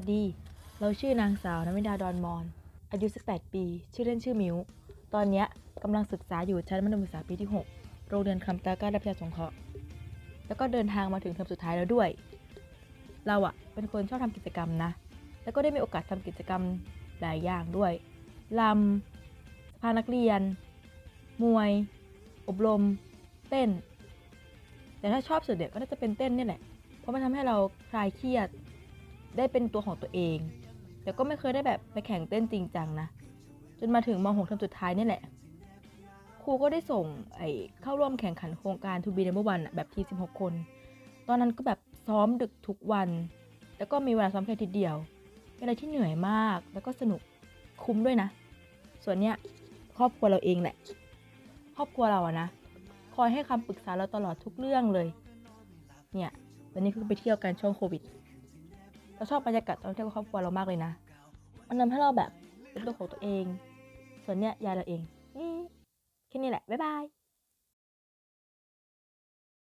วัสดี เราชื่อนางสาวนมิดาดอนมอน อายุ 18 ปี ชื่อเล่นชื่อมิว ตอนนี้กำลังศึกษาอยู่ชั้นมัธยมศึกษาปีที่ 6 โรงเรียนคำตาก้าดับยาสงเคราะห์ แล้วก็เดินทางมาถึงเทอมสุดท้ายแล้วด้วย เราอะเป็นคนชอบทำกิจกรรมนะ แล้วก็ได้มีโอกาสทำกิจกรรมหลายอย่างด้วยลำสภานักเรียน มวย อบรม เต้น แต่ถ้าชอบสุดเด็กก็น่าจะเป็นเต้นนี่แหละ เพราะมันทำให้เราคลายเครียด ได้เป็นตัวของตัวเอง แต่ก็ไม่เคยได้แบบไปแข่งเต้นจริงจังนะ จนมาถึงม .6 เทอมสุดท้ายนี่แหละ ครูก็ได้ส่งไอ้เข้าร่วมแข่งขันโครงการ To be number one แบบที16 คน ตอนนั้นก็แบบซ้อมดึกทุกวัน แล้วก็มีเวลาซ้อมแค่ทีเดียว เป็นอะไรที่เหนื่อยมาก แล้วก็สนุกคุ้มด้วยนะ ส่วนเนี้ยครอบครัวเราเองแหละ ครอบครัวเราอะนะ คอยให้คำปรึกษาเราตลอดทุกเรื่องเลย เนี่ย วันนี้คือไปเที่ยวกันช่วงโควิด เราชอบบรรยากาศตอนเที่ยวกับครอบครัวเรามากเลยนะ มันทำให้เราแบบเป็นตัวของตัวเอง ส่วนเนี้ยยายเราเองแค่นี้แหละ บ๊ายบาย